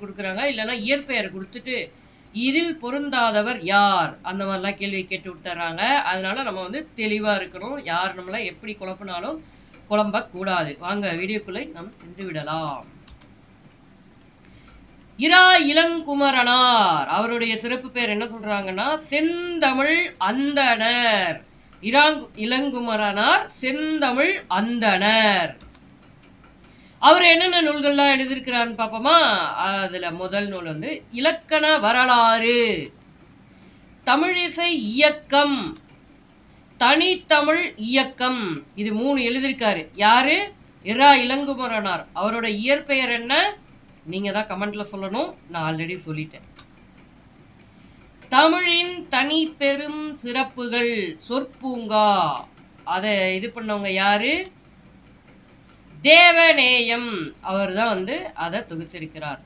கொடுக்குறாங்க இல்லைன்னா இயற்பெயர் கொடுத்துட்டு இதில் பொருந்தாதவர் யார்? அந்த மாதிரிலாம் கேள்வி கேட்டு விட்டுறாங்க. அதனால நம்ம வந்து தெளிவா இருக்கணும். யார் நம்மளை எப்படி குழப்பினாலும் குழம்பக்கூடாது. வாங்க வீடியோக்குள்ளே நாம் சென்று விடலாம். இரா இளங்குமரனார். அவருடைய சிறப்பு பேர் என்ன சொல்றாங்கன்னா செந்தமிழ் அந்தணர் இராங்கு இளங்குமரனார் செந்தமிழ் அந்தணர் அவர் என்னென்ன நூல்கள்லாம் எழுதியிருக்கிறான்னு பார்ப்போமா? அதில் முதல் நூல் வந்து இலக்கண வரலாறு தமிழிசை இயக்கம். தனித்தமிழ் இயக்கம். இது மூணு எழுதியிருக்காரு. யாரு? இரா இளங்குமரனார். அவரோட இயற்பெயர் என்ன? நீங்கள் தான் கமெண்டில் சொல்லணும். நான் ஆல்ரெடி சொல்லிட்டேன். தமிழின் தனி பெரும் சிறப்புகள் சொற்பூங்கா. அதை இது பண்ணவங்க யாரு? தேவநேயம். அவர் தான் வந்து அதை தொகுத்திருக்கிறார்.